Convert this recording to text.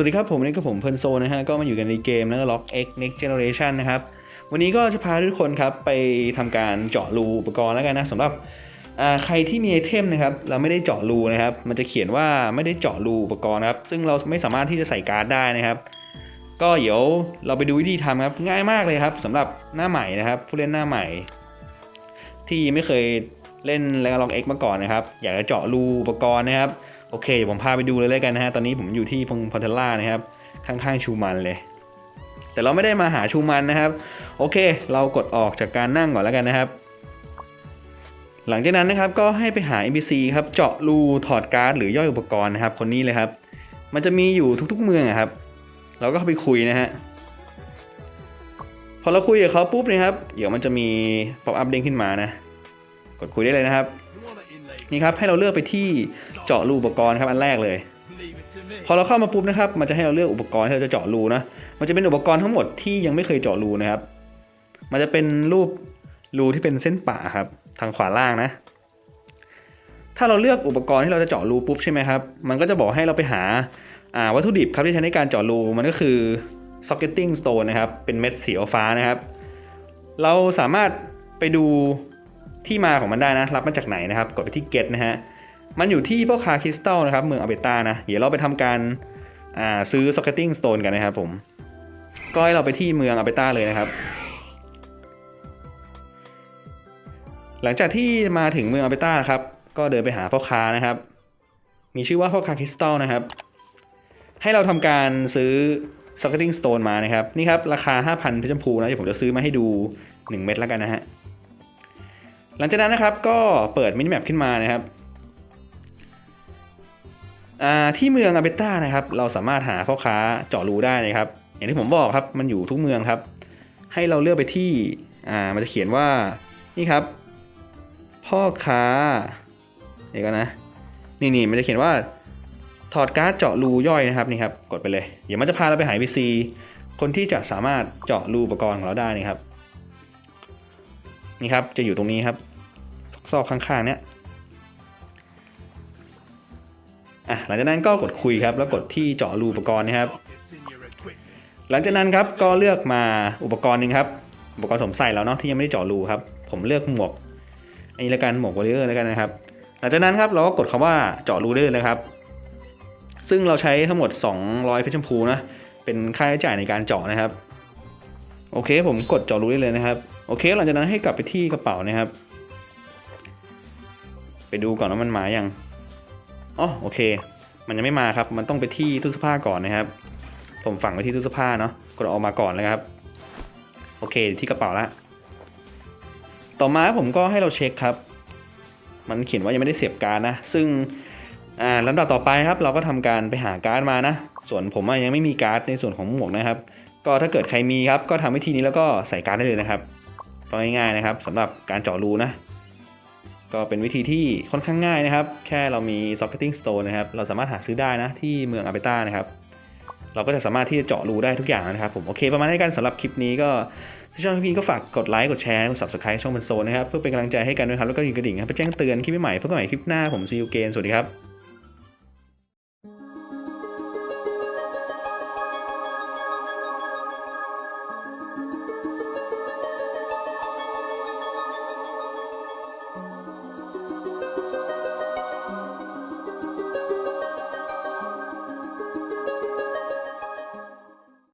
วัสดีครับผมนี่ก็ผมเพลินโซนะฮะก็มาอยู่กันในเกมแล้วก็ล็อก X Next Generation นะครับ วันนี้ก็จะพาทุกคนครับไปทำการเจาะรูอุปกรณ์แล้วกันนะสำหรับใครที่มีไอเทมนะครับเราไม่ได้เจาะรูนะครับ มันจะเขียนว่าไม่ได้เจาะรูอุปกรณ์ครับ ซึ่งเราไม่สามารถที่จะใส่การ์ดได้นะครับ ก็เดี๋ยวเราไปดูวิธีทำครับง่ายมากเลยครับสำหรับหน้าใหม่นะครับ ผู้เล่นหน้าใหม่ ที่ไม่เคยเล่นแลล็อกเอ็กมาก่อนนะครับ อยากจะเจาะรูอุปกรณ์นะครับ โอเคเดี๋ยวผมพาไปดูเลยแล้วกันนะฮะ ตอนนี้ผมอยู่ที่พงพอนเทล่านะครับ ข้างๆชูมันเลย แต่เราไม่ได้มาหาชูมันนะครับ โอเค เรากดออกจากการนั่งก่อนแล้วกันนะครับ หลังจากนั้นนะครับก็ให้ไปหา NPC ครับ เจาะรูถอดการ์ดหรือย่อยอุปกรณ์นะครับ คนนี้เลยครับ มันจะมีอยู่ทุกๆเมืองอะครับ เราก็เข้าไปคุยนะฮะ พอเราคุยกับเขาปุ๊บนะครับ เดี๋ยวมันจะมีป๊อปอัพเด้งขึ้นมานะ กดคุยได้เลยนะครับ นี่ครับให้เราเลือกไปที่เจาะรูอุปกรณ์ครับอันแรกเลย พอเราเข้ามาปุ๊บนะครับ มันจะให้เราเลือกอุปกรณ์ที่เราจะเจาะรูนะมันจะเป็นอุปกรณ์ทั้งหมดที่ยังไม่เคยเจาะรูนะครับ มันจะเป็นรูปรูที่เป็นเส้นป่าครับ ทางขวาล่างนะ ถ้าเราเลือกอุปกรณ์ที่เราจะเจาะรูปุ๊บใช่ไหมครับ มันก็จะบอกให้เราไปหาวัตถุดิบครับที่ใช้ในการเจาะรูมันก็คือ socketing stone นะครับ เป็นเม็ดสีฟ้านะครับ เราสามารถไปดู ที่มาของมันได้นะ รับมาจากไหนนะครับ กดไปที่ get นะฮะ มันอยู่ที่พ่อค้าคริสตัลนะครับ เมืองอเบตานะ เดี๋ยวเราไปทำการาซื้อ socketing stone กันนะครับผม ก็ให้เราไปที่เมืองอเบต้าเลยนะครับ หลังจากที่มาถึงเมืองอเบต้าครับ ก็เดินไปหาพ่อค้านะครับ มีชื่อว่าพ่อค้าคริสตัลนะครับ ให้เราทำการซื้อ socketing stone มานะครับ นี่ครับ ราคา 5,000เพชรชมพูนะเดี๋ยวผมจะซื้อมาให้ดู 1 เม็ดแล้วกันนะฮะ หลังจากนั้นนะครับก็เปิดมินิแมปขึ้นมานะครับที่เมืองอาเบต้านะครับ เราสามารถหาพ่อค้าเจาะรูได้นะครับ อย่างที่ผมบอกครับมันอยู่ทุกเมืองครับ ให้เราเลือกไปที่อ่ามันจะเขียนว่านี่ครับ พ่อค้าเดี๋ยวกันนะนี่นี่มันจะเขียนว่าถอดการ์ดเจาะรูย่อยนะครับนี่ครับ กดไปเลย เดี๋ยวมันจะพาเราไปหา PC คนที่จะสามารถเจาะรูอุปกรณ์ของเราได้นี่ครับ นี่ครับจะอยู่ตรงนี้ครับ ซอกข้างๆเนี้ยอะหลังจากนั้นก็กดคุยครับ แล้วกดที่เจาะรูอุปกรณ์นะครับ หลังจากนั้นครับก็เลือกมาอุปกรณ์หนึ่งครับ อุปกรณ์สมใส่แล้วเนาะที่ยังไม่ได้เจาะรูครับ ผมเลือกหมวก อันนี้แล้วกันหมวกวอลเลอร์แล้วกันนะครับ หลังจากนั้นครับเราก็กดคำว่าเจาะรูได้เลยนะครับ ซึ่งเราใช้ทั้งหมด 200เพชรชมพูนะ เป็นค่าใช้จ่ายในการเจาะนะครับ โอเค ผมกดเจาะรูได้เลยนะครับ โอเค หลังจากนั้นให้กลับไปที่กระเป๋านะครับ ไปดูก่อนว่ามันมาอย่างอ๋อโอเค มันยังไม่มาครับ มันต้องไปที่ตู้เสื้อผ้าก่อนนะครับ ผมฝังไว้ที่ตู้เสื้อผ้าเนาะกดออกมาก่อนเลยครับ โอเคที่กระเป๋าละต่อมาผมก็ให้เราเช็คครับ มันเขียนว่ายังไม่ได้เสียบการ์ดนะ ซึ่งอ่าลำดับต่อไปครับ เราก็ทำการไปหาการ์ดมานะ ส่วนผมยังไม่มีการ์ดในส่วนของหมวกนะครับ ก็ถ้าเกิดใครมีครับ ก็ทำวิธีนี้แล้วก็ใส่การ์ดได้เลยนะครับง่ายๆนะครับสำหรับการเจาะรูนะ ก็เป็นวิธีที่ค่อนข้างง่ายนะครับ แค่เรามี socketing stone นะครับ เราสามารถหาซื้อได้นะที่เมืองอาเบต้านะครับ เราก็จะสามารถที่จะเจาะรูได้ทุกอย่างนะครับผม โอเค ประมาณนี้กันสำหรับคลิปนี้ก็ถ้าชอบคลิปนี้ก็ฝากกดไลค์กดแชร์กด subscribe ช่องเป็นโซนนะครับ เพื่อเป็นกำลังใจให้กันด้วยครับ แล้วก็ยิงกระดิ่งครับเพื่อแจ้งเตือนคลิปใหม่เพื่อกันใหม่คลิปหน้าผมซีอูเกนสวัสดีครับ